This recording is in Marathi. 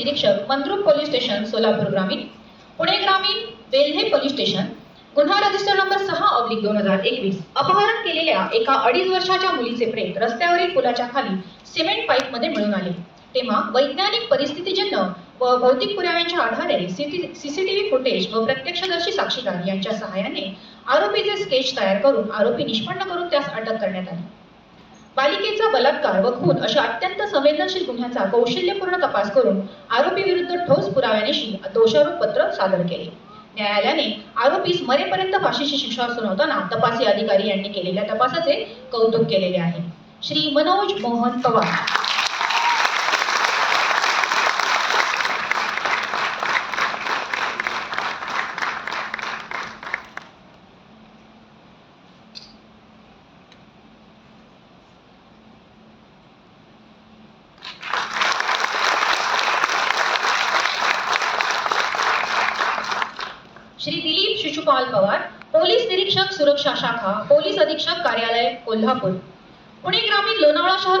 निरीक्षक पंतरूप पोलीस स्टेशन सोलापूर ग्रामीण. पुणे ग्रामीण वेल्हे पोलीस स्टेशन. गुन्हा रजिस्टर नंबर सहा ऑब्लिक दोन हजार एकवीस. अपहरण केलेल्या एका अडीच वर्षाच्या मुलीचे प्रेत रस्त्यावरील पुलाच्या खाली सिमेंट पाईपमध्ये मिळून आले. तेव्हा वैज्ञानिक परिस्थितीजन्य व भौतिक पुराव्यांच्या आधारे सीसीटीव्ही फुटेज व प्रत्यक्षदर्शी साक्षीदार यांच्या सहाय्याने आरोपीचे स्केच तयार करून आरोपी निष्पन्न करून त्यास अटक करण्यात आली. बालिकेचा बलात्कार व खून अशा अत्यंत संवेदनशील गुन्ह्याचा कौशल्यपूर्ण तपास करून आरोपी विरुद्ध ठोस पुराव्यानिशी दोषारोप पत्र सादर केले. न्यायालयाने आरोपीस मरेपर्यंत फाशीची शिक्षा सुनावताना तपासी अधिकारी यांनी केलेल्या तपासाचे कौतुक केलेले आहे. श्री मनोज मोहन पवार. श्री दिलीप शिशुपाल पवार पोलीस निरीक्षक सुरक्षा शाखा पोलीस अधीक्षक कार्यालय कोल्हापूर. पुणे ग्रामीण लोणावळा शहर